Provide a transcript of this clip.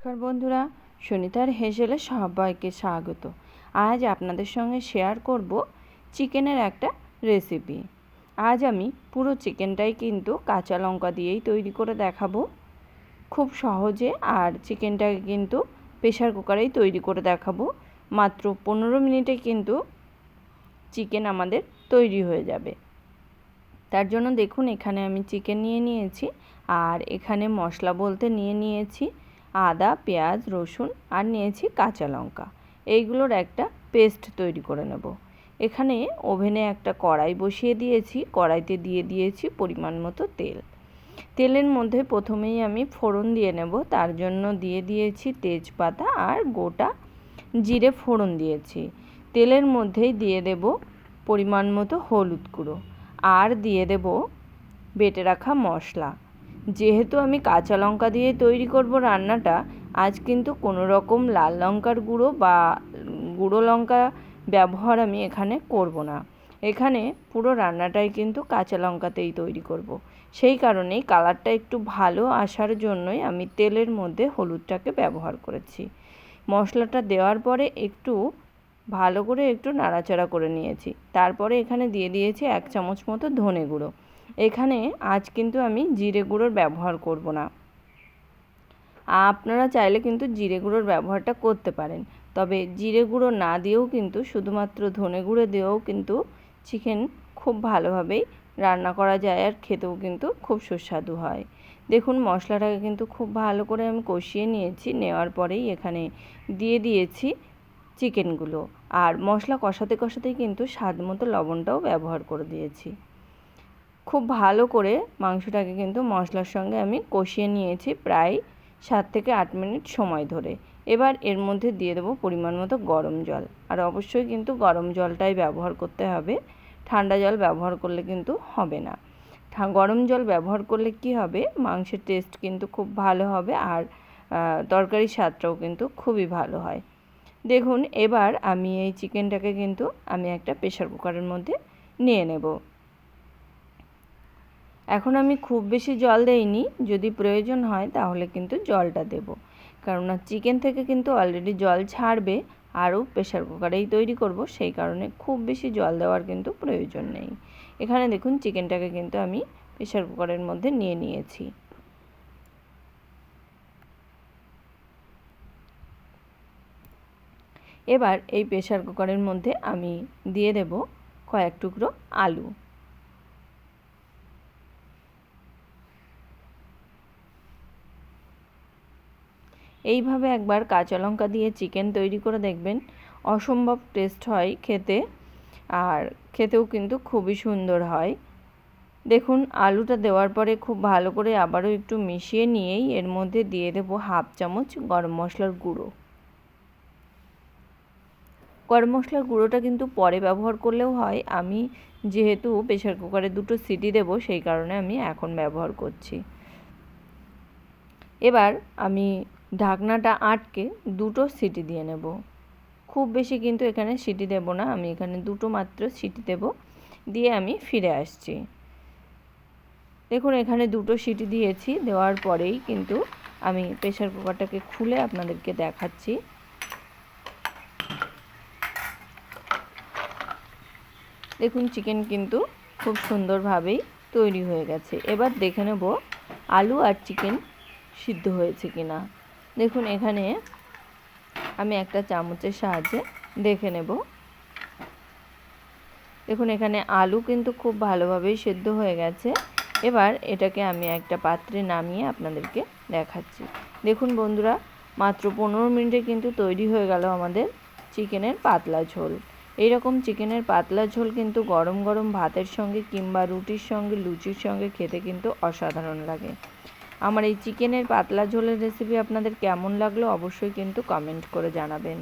নমস্কার বন্ধুরা, সুনিতার হেসেলে সবাইকে স্বাগত। আজ আপনাদের সঙ্গে শেয়ার করব চিকেনের একটা রেসিপি আজ আমি পুরো চিকেনটাই কিন্তু কাঁচা লঙ্কা দিয়েই তৈরি করে দেখাবো। খুব সহজে আর চিকেনটাকে কিন্তু প্রেশার কুকারেই তৈরি করে দেখাবো। মাত্র পনেরো মিনিটে কিন্তু চিকেন আমাদের তৈরি হয়ে যাবে। তার জন্য দেখুন, এখানে আমি চিকেন নিয়ে নিয়েছি আর এখানে মশলা বলতে নিয়ে নিয়েছি। আদা, পেঁয়াজ, রসুন আর নিয়েছি কাঁচা লঙ্কা। এইগুলোর একটা পেস্ট তৈরি করে নেব। এখানে ওভেনে একটা কড়াই বসিয়ে দিয়েছি। কড়াইতে দিয়ে দিয়েছি পরিমাণ মতো তেল। তেলের মধ্যে প্রথমেই আমি ফোড়ন দিয়ে নেব। তার জন্য দিয়ে দিয়েছি তেজপাতা আর গোটা জিরে ফোড়ন দিয়েছি। তেলের মধ্যেই দিয়ে দেব পরিমাণ মতো হলুদ গুঁড়ো। আর দিয়ে দেব বেটে রাখা মশলা। যেহেতু আমি কাঁচা লঙ্কা দিয়ে তৈরি করব রান্নাটা, আজ কিন্তু কোনো রকম লাল লঙ্কার গুঁড়ো বা গুঁড়ো লঙ্কা ব্যবহার আমি এখানে করব না। এখানে পুরো রান্নাটাই কিন্তু কাঁচা লঙ্কাতেই তৈরি করব। সেই কারণেই কালারটা একটু ভালো আসার জন্যই আমি তেলের মধ্যে হলুদটাকে ব্যবহার করেছি। মশলাটা দেওয়ার পরে একটু ভালো করে একটু নাড়াচাড়া করে নিয়েছি। তারপরে এখানে দিয়ে দিয়েছি এক চামচ মতো ধনে গুঁড়ো। এখানে আজ কিন্তু আমি জিরে গুঁড়োর ব্যবহার করব না। আপনারা চাইলে কিন্তু জিরে গুঁড়োর ব্যবহারটা করতে পারেন। তবে জিরে গুঁড়ো না দিয়েও কিন্তু, শুধুমাত্র ধনে গুঁড়ো দিয়েও কিন্তু চিকেন খুব ভালোভাবেই রান্না করা যায় আর খেতেও কিন্তু খুব সুস্বাদু হয়। দেখুন, মশলাটাকে কিন্তু খুব ভালো করে আমি কষিয়ে নিয়েছি, নেওয়ার পরেই এখানে দিয়ে দিয়েছি চিকেনগুলো আর মশলা কষাতে কষাতেই কিন্তু স্বাদ মতো লবণটাও ব্যবহার করে দিয়েছি। খুব ভালো করে মাংসটাকে কিন্তু মশলার সঙ্গে আমি কষিয়ে নিয়েছি প্রায় সাত থেকে আট মিনিট সময় ধরে। এবার এর মধ্যে দিয়ে দেবো পরিমাণ মতো গরম জল। আর অবশ্যই কিন্তু গরম জলটাই ব্যবহার করতে হবে। ঠান্ডা জল ব্যবহার করলে কিন্তু হবে না। গরম জল ব্যবহার করলে কি হবে? মাংসের টেস্ট কিন্তু খুব ভালো হবে আর তরকারির স্বাদটাও কিন্তু খুবই ভালো হয়। দেখুন, এবার আমি এই চিকেনটাকে কিন্তু আমি একটা প্রেশার কুকারের মধ্যে নিয়ে নেব। এখন আমি খুব বেশি জল দেইনি, যদি প্রয়োজন হয় তাহলে কিন্তু জলটা দেব। কেননা চিকেন থেকে কিন্তু অলরেডি জল ছাড়বে, আরও প্রেশার কুকারেই তৈরি করব, সেই কারণে খুব বেশি জল দেওয়ার কিন্তু প্রয়োজন নেই। এখানে দেখুন চিকেনটাকে কিন্তু আমি প্রেশার কুকারের মধ্যে নিয়ে নিয়েছি। এবার এই প্রেশার কুকারের মধ্যে আমি দিয়ে দেব কয়েক টুকরো আলু। এইভাবে একবার কাঁচা লঙ্কা দিয়ে চিকেন তৈরি করে দেখবেন, অসম্ভব টেস্ট হয় খেতে আর খেতেও কিন্তু খুবই সুন্দর হয়। দেখুন, আলুটা দেওয়ার পরে খুব ভালো করে আবারও একটু মিশিয়ে নিয়েই এর মধ্যে দিয়ে দেবো হাফ চামচ গরম মশলার গুঁড়ো। গরম মশলার গুঁড়োটা কিন্তু পরে ব্যবহার করলেও হয়। আমি যেহেতু প্রেশার কুকারে দুটো সিটি দেব, সেই কারণে আমি এখন ব্যবহার করছি। এবার আমি ঢাকনাটা আটকে দুটো সিটি দিয়ে নেব। খুব বেশি কিন্তু এখানে সিটি দেব না, আমি এখানে দুটো মাত্র সিটি দেব, দিয়ে আমি ফিরে আসছি। দেখুন, এখানে দুটো সিটি দিয়েছি, দেওয়ার পরেই কিন্তু আমি প্রেশার কুকারটাকে খুলে আপনাদেরকে দেখাচ্ছি। দেখুন, চিকেন কিন্তু খুব সুন্দরভাবেই তৈরি হয়ে গেছে। এবার দেখে নেব আলু আর চিকেন সিদ্ধ হয়েছে কিনা। দেখুন, এখানে আমি একটা চামচের সাহায্যে দেখে নেব। দেখুন, এখানে আলু কিন্তু খুব ভালোভাবেই সেদ্ধ হয়ে গেছে। এবার এটাকে আমি একটা পাত্রে নামিয়ে আপনাদেরকে দেখাচ্ছি। দেখুন বন্ধুরা, মাত্র পনেরো মিনিটে কিন্তু তৈরি হয়ে গেল আমাদের চিকেনের পাতলা ঝোল। এইরকম চিকেনের পাতলা ঝোল কিন্তু গরম গরম ভাতের সঙ্গে কিংবা রুটির সঙ্গে, লুচির সঙ্গে খেতে কিন্তু অসাধারণ লাগে। আমার এই চিকেনের পাতলা ঝোলের রেসিপি আপনাদের কেমন লাগল অবশ্যই কিন্তু কমেন্ট করে জানাবেন।